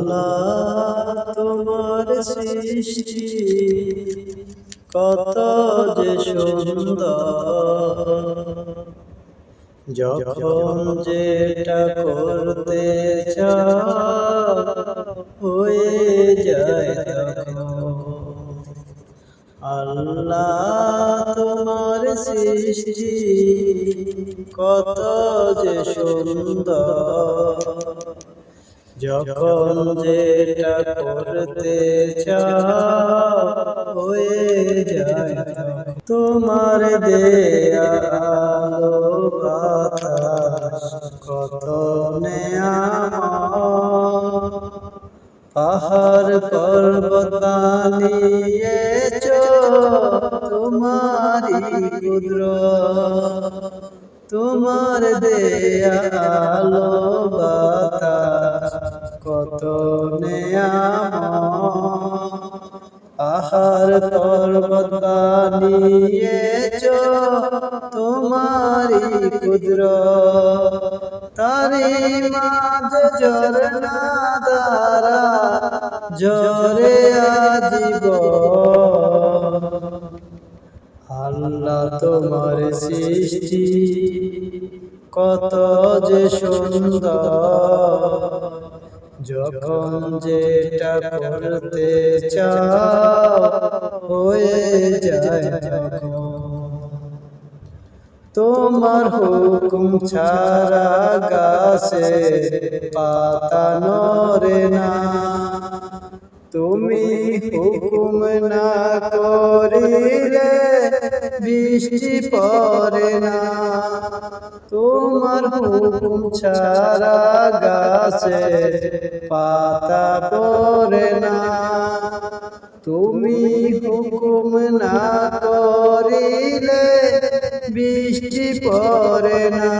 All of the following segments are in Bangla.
আল্লাহ তোমার সৃষ্টি। কত যে সুন্দর। যখন যেটা করতে হয়ে যায় আল্লাহ তোমার সৃষ্টি। কত যে সুন্দর। যখন যেটা করতে হয়ে যায়। তোমার দেয়া কত পাহাড় পর্বত বানিয়েছ তোমারি কুদ্র তোমার দেয়া আলো পাহাড় পর্বত বানিয়েছ তোমারি কুদ্র তারি মাঝ ঝরনা জরে আজীব আল্লাহ তোমার সৃষ্টি কত যে সুন্দর। যখন যেটা করতে চাও, হয়ে তোমার হুকুম ছাড়া গাছে পাতা নরে না। তুমি হুকুম না করিলে বৃষ্টি পড়ে না। তোমার হুকুম ছাড়া গাছে পাতা পড়ে না। তুমি হুকুম না করিলে বৃষ্টি পড়ে না।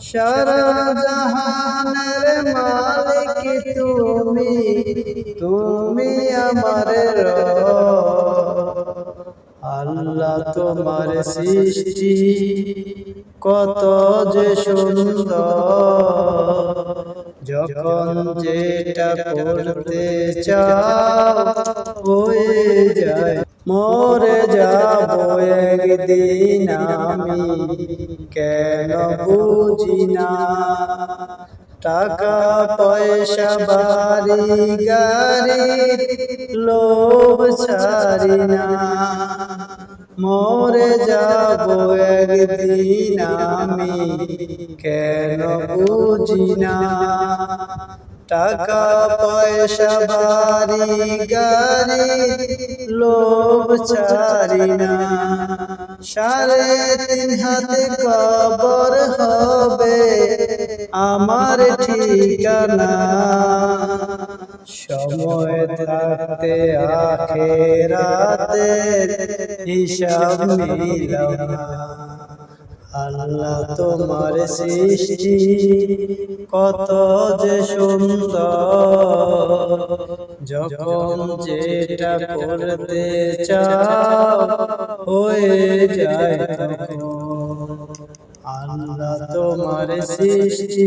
সারা জাহানের মালিক তুমি তুমি আমার রব। আল্লাহ তোমার সৃষ্টি, কত যে সুন্দর। যখন যেটা করতে চাও, হয়ে যায়। মরে যাব একদিন আমি, কেন বুঝি না। টাকা পয়সা বাড়ি গাড়ি লোভ ছাড়ি না মরে যাব একদিন আমি, কেন বুঝি না টাকা পয়সা বাড়ি গাড়ি লোভ ছাড়ি না সাড়ে তিন হাতে কবর হবে আমার ঠিকানা সময় থাকতে আখেরাতে হিসাব মিলাও আল্লাহ তোমার সৃষ্টি কত যে সুন্দর। যখন যেটা করতে চাও হয়ে যায় তখন। আল্লাহ তোমার সৃষ্টি।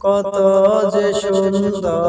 কত যে সুন্দর